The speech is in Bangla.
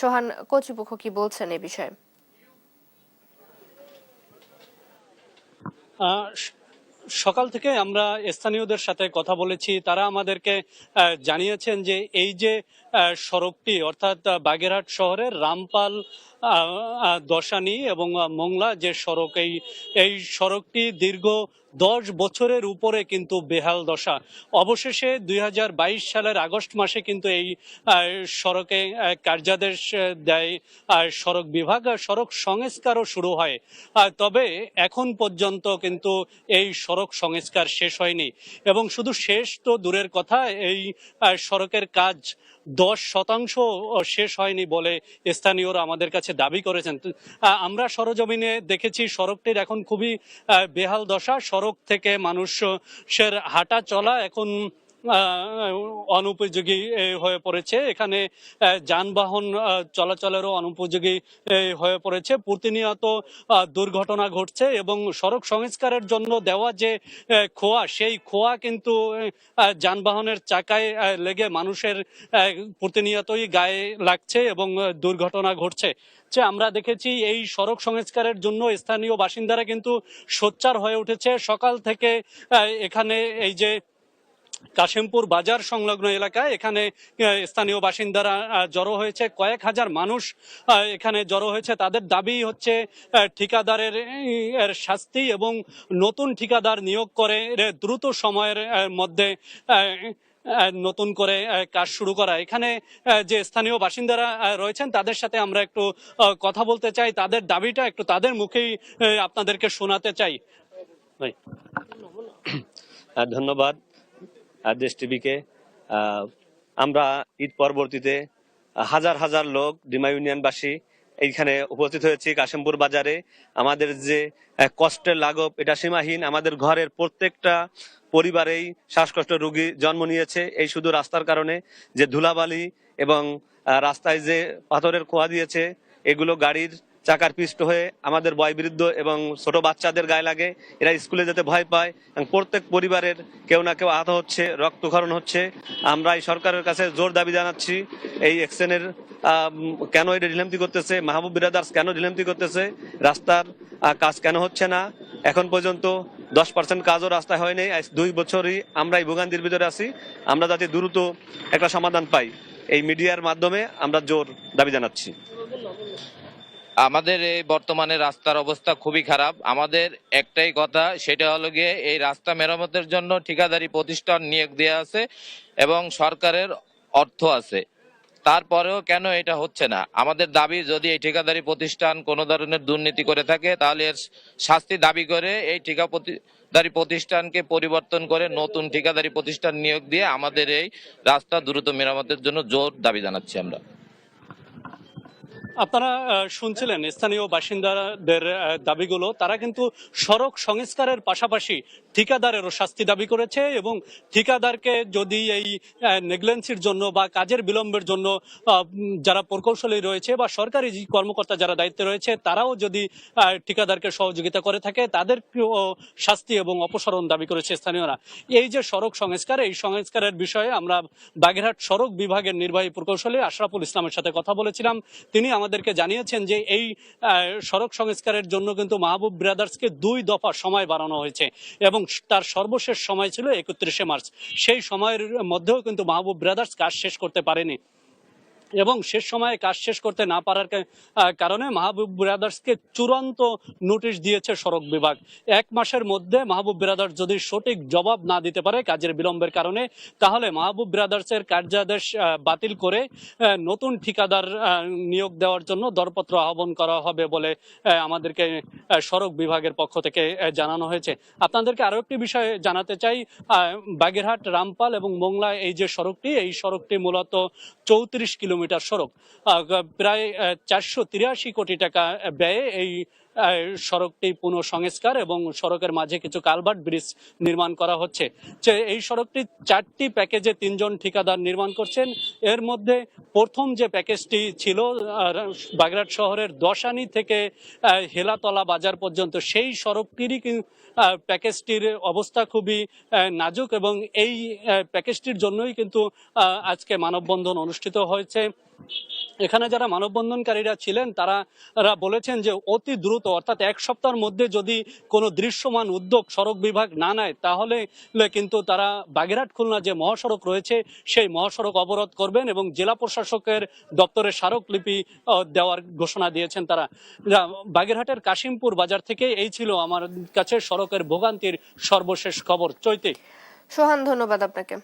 সোহান, কর্তৃপক্ষ কি বলছেন এ বিষয়ে? সকাল থেকে আমরা স্থানীয়দের সাথে কথা বলেছি। তারা আমাদেরকে জানিয়েছেন যে এই যে সড়কটি, অর্থাৎ বাগেরহাট শহরের রামপাল দশানি এবং মোংলা যে সড়ক এই এই সড়কটি দীর্ঘ দশ বছরের উপরে কিন্তু বেহাল দশা। অবশেষে দুই হাজার বাইশ সালের আগস্ট মাসে কিন্তু এই সড়কে কার্যাদেশ দেয় আহ, সড়ক বিভাগ আর সড়ক সংস্কারও শুরু হয়। তবে এখন পর্যন্ত কিন্তু এই সড়ক সংস্কার শেষ হয়নি। এবং শুধু শেষ তো দূরের কথা এই সড়কের কাজ দশ শতাংশ শেষ হয়নি বলে স্থানীয়রা আমাদের কাছে দাবি করেছেন। আমরা সরজমিনে দেখেছি সড়কটির এখন খুবই বেহাল দশা। সড়ক থেকে মানুষের হাঁটা চলা এখন অনুপযোগী হয়ে পড়েছে। এখানে যানবাহন চলাচলেরও অনুপযোগী হয়ে পড়েছে। প্রতিনিয়ত দুর্ঘটনা ঘটছে এবং সড়ক সংস্কারের জন্য দেওয়া যে খোয়া, সেই খোয়া কিন্তু যানবাহনের চাকায় লেগে মানুষের প্রতিনিয়তই গায়ে লাগছে এবং দুর্ঘটনা ঘটছে। যে আমরা দেখেছি, এই সড়ক সংস্কারের জন্য স্থানীয় বাসিন্দারা কিন্তু সোচ্চার হয়ে উঠেছে। সকাল থেকে এখানে এই যে কাশিমপুর বাজার সংলগ্ন এলাকায় এখানে স্থানীয় বাসিন্দারা জড়ো হয়েছে। কয়েক হাজার মানুষ এখানে জড়ো হয়েছে। তাদের দাবি হচ্ছে ঠিকাদারের শাস্তি এবং নতুন ঠিকাদার নিয়োগ করে দ্রুত সময়ের মধ্যে নতুন করে কাজ শুরু করা। এখানে যে স্থানীয় বাসিন্দারা রয়েছেন, তাদের সাথে আমরা একটু কথা বলতে চাই। তাদের দাবিটা একটু তাদের মুখেই আপনাদেরকে শোনাতে চাই। ধন্যবাদ। দেশ টিভিকে আমরা ঈদ পরবর্তীতে হাজার হাজার লোক ডিমা ইউনিয়নবাসী এইখানে উপস্থিত হয়েছি কাশিমপুর বাজারে। আমাদের যে কষ্টের লাঘব এটা সীমাহীন। আমাদের ঘরের প্রত্যেকটা পরিবারেই শ্বাসকষ্ট রোগী জন্ম নিয়েছে। এই শুধু রাস্তার কারণে যে ধুলাবালি এবং রাস্তায় যে পাথরের খোয়া দিয়েছে, এগুলো গাড়ির চাকার পিষ্ট হয়ে আমাদের বয়বৃদ্ধ এবং ছোট বাচ্চাদের গায়ে লাগে। এরা স্কুলে যেতে ভয় পায় এবং প্রত্যেক পরিবারের কেউ না কেউ আহত হচ্ছে, রক্তক্ষরণ হচ্ছে। আমরা এই সরকারের কাছে জোর দাবি জানাচ্ছি, এই এক্সেনের কেন এটা ঢিলামতি করতেছে, মাহবুব বিরাদার্স কেন ঢিলামতি করতেছে, রাস্তার কাজ কেন হচ্ছে না? এখন পর্যন্ত দশ পার্সেন্ট কাজও রাস্তায় হয়নি দুই বছরই আমরা এই ভোগান্তির ভিতরে আছি। আমরা যাতে দ্রুত একটা সমাধান পাই, এই মিডিয়ার মাধ্যমে আমরা জোর দাবি জানাচ্ছি। আমাদের এই বর্তমানে রাস্তার অবস্থা খুবই খারাপ। আমাদের একটাই কথা, সেটা হলো গিয়ে এই রাস্তা মেরামতের জন্য ঠিকাদারি প্রতিষ্ঠান নিয়োগ দেওয়া আছে এবং সরকারের অর্থ আছে। তারপরেও কেন এটা হচ্ছে না? আমাদের দাবি, যদি এই ঠিকাদারি প্রতিষ্ঠান কোনো ধরনের দুর্নীতি করে থাকে, তাহলে এর শাস্তি দাবি করে এই ঠিকা প্রতিদারি প্রতিষ্ঠানকে পরিবর্তন করে নতুন ঠিকাদারি প্রতিষ্ঠান নিয়োগ দিয়ে আমাদের এই রাস্তা দ্রুত মেরামতের জন্য জোর দাবি জানাচ্ছি আমরা। আপনারা শুনছিলেন স্থানীয় বাসিন্দাদের দাবিগুলো। তারা কিন্তু সড়ক সংস্কারের পাশাপাশি ঠিকাদারেরও শাস্তি দাবি করেছে এবং ঠিকাদারকে যদি এই নেগলেন্সির জন্য বা কাজের বিলম্বের জন্য যারা প্রকৌশলী রয়েছে বা সরকারি কর্মকর্তা যারা দায়িত্বে রয়েছে, তারাও যদি ঠিকাদারকে সহযোগিতা করে থাকে তাদের শাস্তি এবং অপসারণ দাবি করেছে স্থানীয়রা। এই যে সড়ক সংস্কার, এই সংস্কারের বিষয়ে আমরা বাগেরহাট সড়ক বিভাগের নির্বাহী প্রকৌশলী আশরাফুল ইসলামের সাথে কথা বলেছিলাম। তিনি আমাদেরকে জানিয়েছেন যে এই সড়ক সংস্কারের জন্য কিন্তু মাহবুব ব্রাদার্সকে দুই দফা সময় বাড়ানো হয়েছে এবং তার সর্বশেষ সময় ছিল একত্রিশে মার্চ। সেই সময়ের মধ্যেও কিন্তু মাহবুব ব্রাদার্স কাজ শেষ করতে পারেনি। এবং শেষ সময়ে কাজ শেষ করতে না পারার কারণে মাহবুব ব্রাদার্সকে চূড়ান্ত নোটিশ দিয়েছে সড়ক বিভাগ। এক মাসের মধ্যে মাহবুব ব্রাদার্স যদি সঠিক জবাব না দিতে পারে কাজের বিলম্বের কারণে, তাহলে মাহবুব ব্রাদার্সের কার্যাদেশ বাতিল করে নতুন ঠিকাদার নিয়োগ দেওয়ার জন্য দরপত্র আহ্বান করা হবে বলে আমাদেরকে সড়ক বিভাগের পক্ষ থেকে জানানো হয়েছে। আপনাদেরকে আরও একটি বিষয় জানাতে চাই বাগেরহাট, রামপাল এবং মোংলা এই যে সড়কটি, এই সড়কটি মূলত চৌত্রিশ কিলোমিটার সড়ক। আহ, প্রায় চারশো তিরাশি কোটি টাকা ব্যয়ে এই সড়কটি পুনঃসংস্কার এবং সড়কের মাঝে কিছু কালভার্ট ব্রিজ নির্মাণ করা হচ্ছে। যে এই সড়কটি চারটি প্যাকেজে তিনজন ঠিকাদার নির্মাণ করছেন। এর মধ্যে প্রথম যে প্যাকেজটি ছিল আহ, বাগেরহাট শহরের দশানি থেকে হেলাতলা বাজার পর্যন্ত সেই সড়কটিরই প্যাকেজটির অবস্থা খুবই নাজুক এবং এই প্যাকেজটির জন্যই কিন্তু আজকে মানববন্ধন অনুষ্ঠিত হয়েছে। এখানে যারা মানববন্ধনকারীরা ছিলেন, তারা বলেছেন যে অতি দ্রুত, অর্থাৎ এক সপ্তাহের মধ্যে যদি কোনো দৃশ্যমান উদ্যোগ সড়ক বিভাগ না নেয়, তাহলে কিন্তু তারা বাগেরহাট খুলনা যে মহাসড়ক রয়েছে, সেই মহাসড়ক অবরোধ করবেন এবং জেলা প্রশাসকের দপ্তরে স্মারকলিপি দেওয়ার ঘোষণা দিয়েছেন তারা। বাগেরহাটের কাশিমপুর বাজার থেকে এই ছিল আমার কাছে সড়কের ভোগান্তির সর্বশেষ খবর। চৈতে। সোহান, ধন্যবাদ আপনাকে।